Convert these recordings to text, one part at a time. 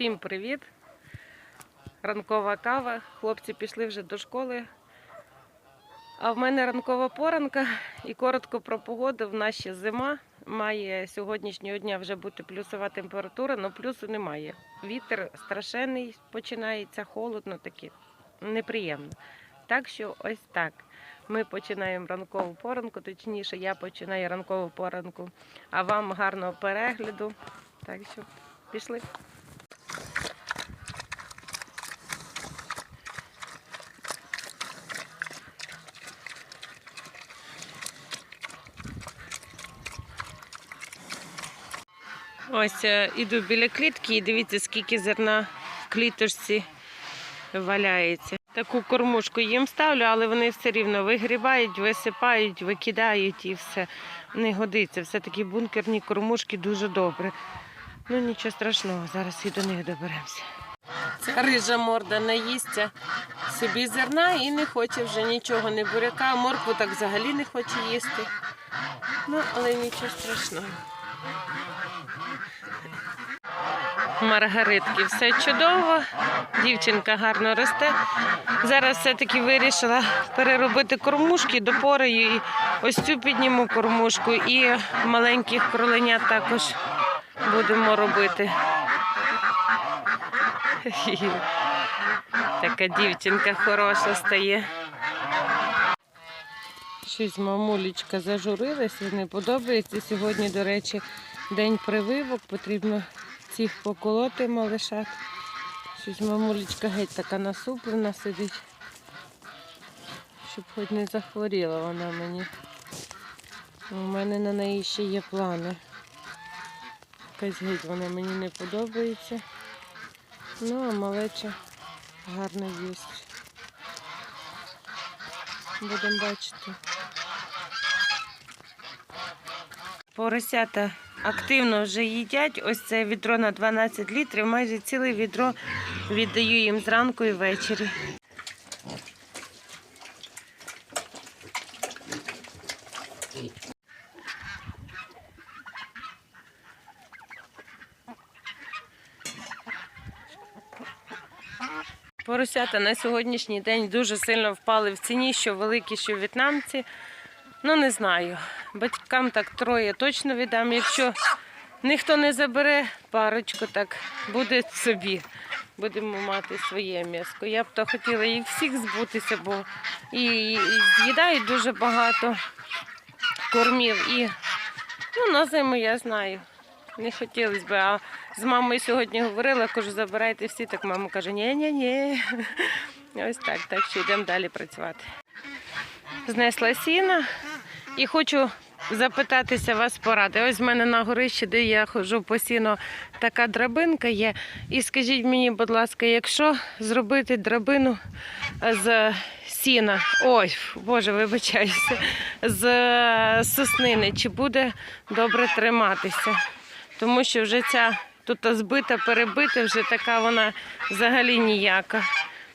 Всім привіт! Ранкова кава. Хлопці пішли вже до школи. А в мене ранкова поранка і коротко про погоду. В нас ще зима. Має сьогоднішнього дня вже бути плюсова температура, але плюсу немає. Вітер страшенний, починається холодно, таке неприємно. Так що ось так. Ми починаємо ранкову поранку, точніше, я починаю ранкову поранку. А вам гарного перегляду. Так що пішли. Ось е, іду біля клітки і дивіться, скільки зерна в кліточці валяється. Таку кормушку їм ставлю, але вони все рівно вигрібають, висипають, викидають і все. Не годиться. Все-таки бункерні кормушки дуже добре. Ну нічого страшного, зараз і до них доберемося. Ця рижа морда наїсться собі зерна і не хоче вже нічого, не буряка, моркву так взагалі не хоче їсти. Ну, але нічого страшного. Маргаритки, все чудово. Дівчинка гарно росте. Зараз все-таки вирішила переробити кормушки допорою. І ось цю підніму кормушку і маленьких кроленят також будемо робити. Така дівчинка хороша стає. Щось мамулечка зажурилася, не подобається. Сьогодні, до речі, день прививок, потрібно цих поколоти малишат. Щось мамулечка геть така насуплена сидить. Щоб хоч не захворіла вона мені. У мене на неї ще є плани. Якась геть вона мені не подобається. Ну, а малеча гарно їсть. Будемо бачити. Поросята активно вже їдять. Ось це відро на 12 літрів. Майже ціле відро віддаю їм зранку і ввечері. Поросята на сьогоднішній день дуже сильно впали в ціні, що великі, що в'єтнамці. Ну, не знаю. Батькам так троє точно віддам. Якщо ніхто не забере парочку, так буде собі. Будемо мати своє м'яско. Я б то хотіла їх всіх збутися, бо і, з'їдають дуже багато кормів. І ну, на зиму я знаю. Не хотілося б. А з мамою сьогодні говорила, кажу, забирайте всі. Так мама каже, ні-ні-ні. Ось так, так що йдемо далі працювати. Знесла сіна і хочу запитатися вас поради. Ось в мене на горищі, де я ходжу по сіно, така драбинка є. І скажіть мені, будь ласка, якщо зробити драбину з сіна, ой, боже, вибачаюся, з соснини, чи буде добре триматися? Тому що вже ця тут збита, перебита, вже така вона взагалі ніяка.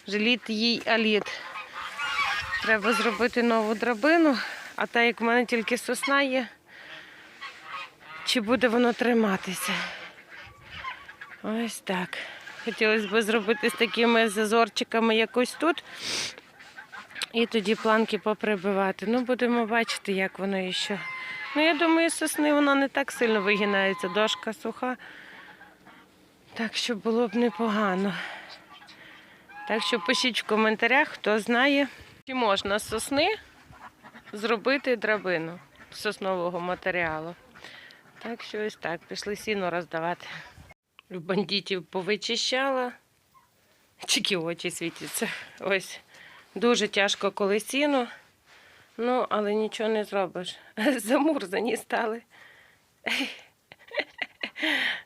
Вже літ їй, а літ. Треба зробити нову драбину, а так як в мене тільки сосна є, чи буде воно триматися? Ось так. Хотілося б зробити з такими зазорчиками якось тут. І тоді планки поприбивати. Ну, будемо бачити, як воно і що. Ну, я думаю, сосни воно не так сильно вигинається, дошка суха. Так що було б непогано. Так що пишіть в коментарях, хто знає, чи можна сосни зробити драбину з соснового матеріалу. Так що ось так, пішли сіно роздавати. Бандитів повичищала. Тільки очі світяться. Ось. Дуже тяжко коли сіно. Ну, але нічого не зробиш. Замурзані стали.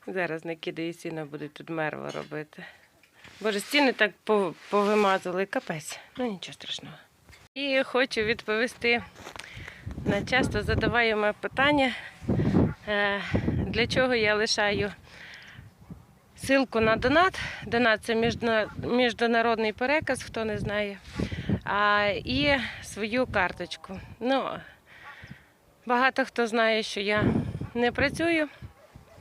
Зараз накидаю сіно, будуть тут мерво робити. Боже, стіни так повимазали, капець. Ну нічого страшного. І хочу відповісти на часто задаваємо питання, е, для чого я лишаю ссылку на донат. Донат це міжнародний переказ, хто не знає. І свою карточку. Ну, багато хто знає, що я не працюю.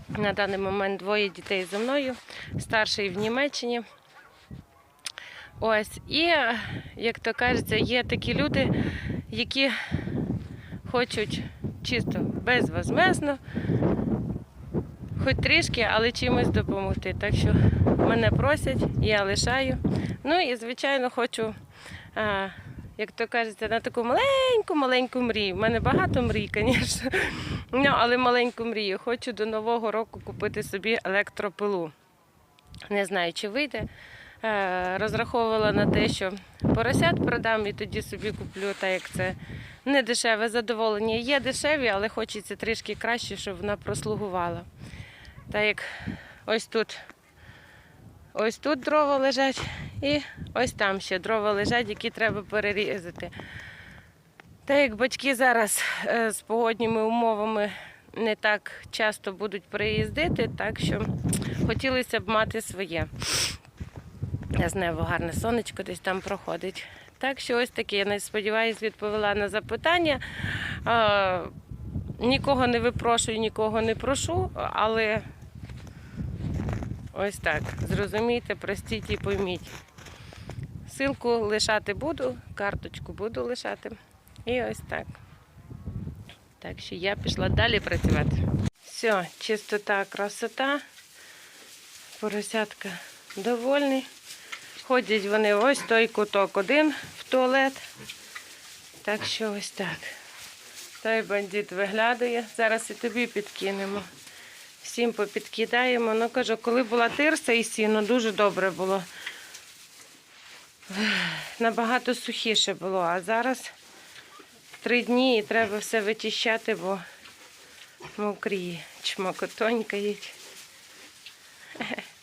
На даний момент двоє дітей зі мною, старший в Німеччині. Ось, і, як то кажеться, є такі люди, які хочуть чисто безвозмезно, хоч трішки, але чимось допомогти. Так що мене просять, я лишаю. Ну і, звичайно, хочу, як то кажеться, на таку маленьку-маленьку мрію. У мене багато мрій, звісно. Ну, але маленьку мрію. Хочу до Нового року купити собі електропилу. Не знаю, чи вийде. Е, Розраховувала на те, що поросят продам і тоді собі куплю, так як це не дешеве задоволення. Є дешеві, але хочеться трішки краще, щоб вона прослугувала. Так як ось тут, ось тут дрова лежать, і ось там ще дрова лежать, які треба перерізати. Так як батьки зараз е, з погодніми умовами не так часто будуть приїздити, так що хотілося б мати своє. Я знаю, гарне сонечко десь там проходить. Так що ось таке, я не сподіваюся, відповіла на запитання. Е, Нікого не випрошую, нікого не прошу, але ось так. Зрозумійте, простіть і пойміть. Силку лишати буду, карточку буду лишати. І ось так. Так що я пішла далі працювати. Все, чистота, красота. Поросятка довольні. Ходять вони ось той куток один в туалет. Так що ось так. Той бандит виглядає. Зараз і тобі підкинемо. Всім попідкидаємо. Ну кажу, коли була тирса і сіно, дуже добре було. Набагато сухіше було, а зараз три дні і треба все вичищати, бо мокрі, чмокотонькають.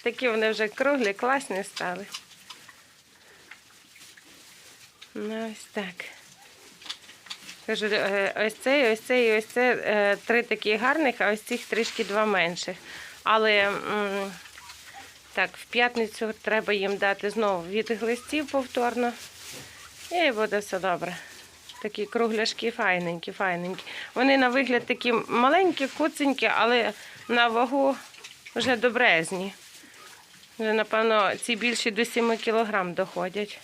Такі вони вже круглі, класні стали. Ну, ось так. Кажу, е, ось цей, ось цей, ось це е, три такі гарних, а ось цих трішки два менших. Але так, в п'ятницю треба їм дати знову від глистів повторно. І буде все добре. Такі кругляшки файненькі, файненькі. Вони на вигляд такі маленькі, куценькі, але на вагу вже добрезні. Вже, напевно, ці більші до 7 кілограм доходять.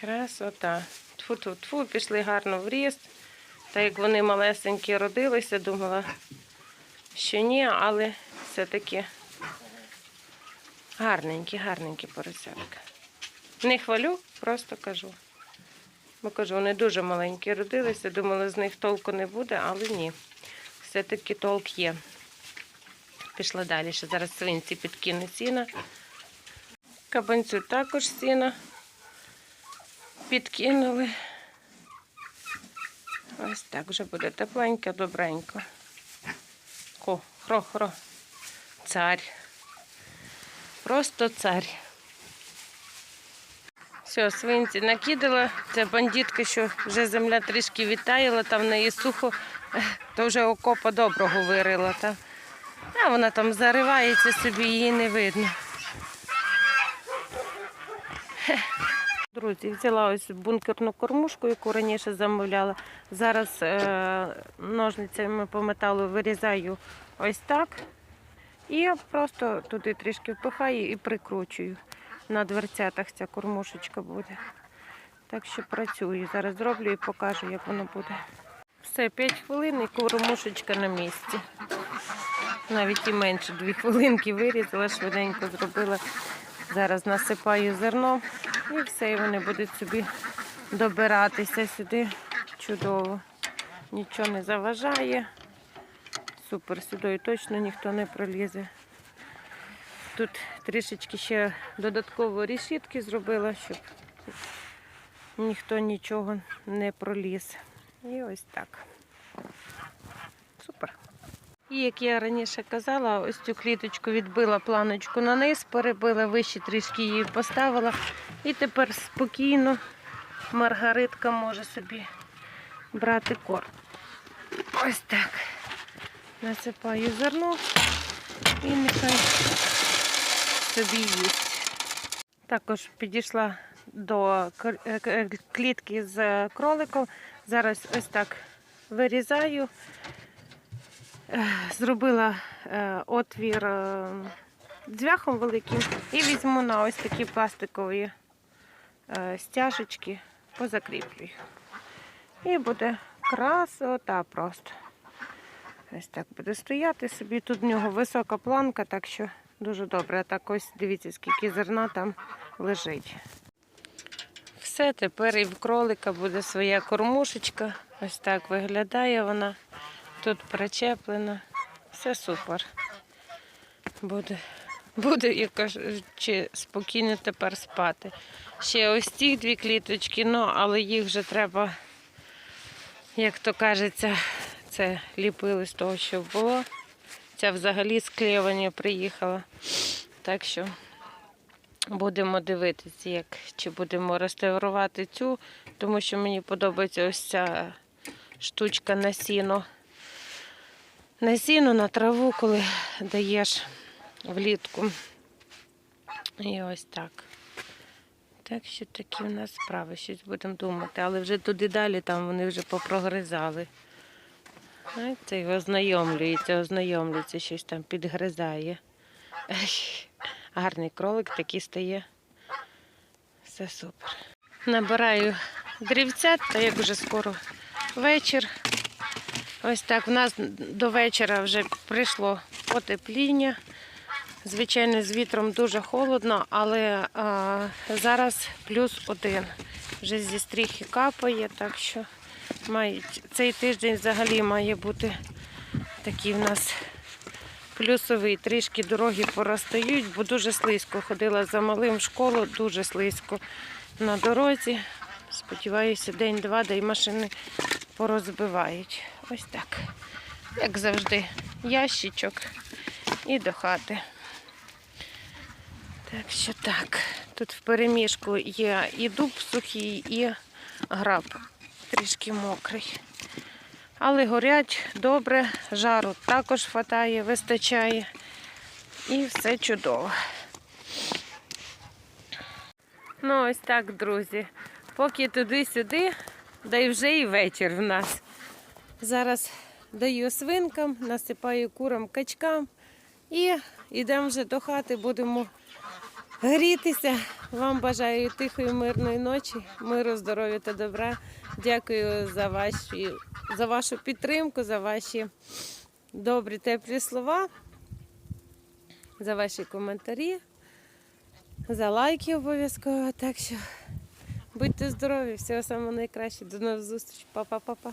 Красота. Тфу-тфу-тфу, пішли гарно в ріст. Так як вони малесенькі родилися, думала, що ні, але все-таки гарненькі, гарненькі поросятка. Не хвалю, просто кажу. Бо кажу, вони дуже маленькі родилися, думала, з них толку не буде, але ні. Все-таки толк є. Пішла далі, ще зараз свинці підкину сіна. Кабанцю також сіна підкинули. Ось так вже буде тепленько, добренько. Хо, хро, хро. Царь. Просто царь. Все, свинці накидала. Це бандитка, що вже земля трішки відтаяла, там в неї сухо, то вже окопа доброго вирила. Та. А вона там заривається собі, її не видно. Друзі, взяла ось бункерну кормушку, яку раніше замовляла. Зараз е, ножницями по металу вирізаю ось так. І просто туди трішки впихаю і прикручую. На дверцятах ця кормушечка буде. Так що працюю. Зараз зроблю і покажу, як воно буде. Все, 5 хвилин і кормушечка на місці. Навіть і менше 2 хвилинки вирізала, швиденько зробила. Зараз насипаю зерно і все, і вони будуть собі добиратися сюди. Чудово. Нічого не заважає. Супер, сюди точно ніхто не пролізе. Тут трішечки ще додатково решітки зробила, щоб ніхто нічого не проліз. І ось так. Супер. І як я раніше казала, ось цю кліточку відбила планочку на низ, перебила вище трішки її поставила. І тепер спокійно Маргаритка може собі брати корм. Ось так. Насипаю зерно і нехай собі їсть. Також підійшла до е, к- клітки з кроликом. Зараз ось так вирізаю. Е, Зробила е, отвір е, дзвяхом великим і візьму на ось такі пластикові е, стяжечки, позакріплюю. І буде красота просто. Ось так буде стояти собі. Тут в нього висока планка, так що дуже добре. А так ось дивіться, скільки зерна там лежить. Все, тепер і в кролика буде своя кормушечка. Ось так виглядає вона. Тут причеплена. Все супер. Буде, буде, як кажучи, спокійно тепер спати. Ще ось ці дві кліточки, ну, але їх вже треба, як то кажеться, це ліпили з того, що було. Ця взагалі з приїхала. Так що будемо дивитися, як чи будемо реставрувати цю, тому що мені подобається ось ця штучка на сіно. На сіно, на траву, коли даєш влітку. І ось так. Так що такі в нас справи, щось будемо думати. Але вже туди далі там вони вже попрогризали. Знаєте, і ознайомлюється, ознайомлюється, щось там підгризає. Гарний кролик такий стає. Все супер. Набираю дрівця, та як вже скоро вечір. Ось так в нас до вечора вже прийшло потепління. Звичайно, з вітром дуже холодно, але а, зараз плюс один. Вже зі стріхи капає, так що мають, цей тиждень взагалі має бути такий в нас плюсовий. Трішки дороги поростають, бо дуже слизько. Ходила за малим в школу, дуже слизько на дорозі. Сподіваюся, день-два, де й машини порозбивають. Ось так. Як завжди, ящичок і до хати. Так що так. Тут в переміжку є і дуб сухий, і граб трішки мокрий. Але горять добре, жару також хватає, вистачає. І все чудово. Ну, ось так, друзі. Поки туди-сюди, да й вже і вечір в нас. Зараз даю свинкам, насипаю курам качкам і йдемо вже до хати, будемо грітися. Вам бажаю тихої, мирної ночі, миру, здоров'я та добра. Дякую за, ваші, за вашу підтримку, за ваші добрі, теплі слова, за ваші коментарі, за лайки обов'язково. Так що будьте здорові, всього самого найкращого. До нових зустрічей. Па-па-па-па.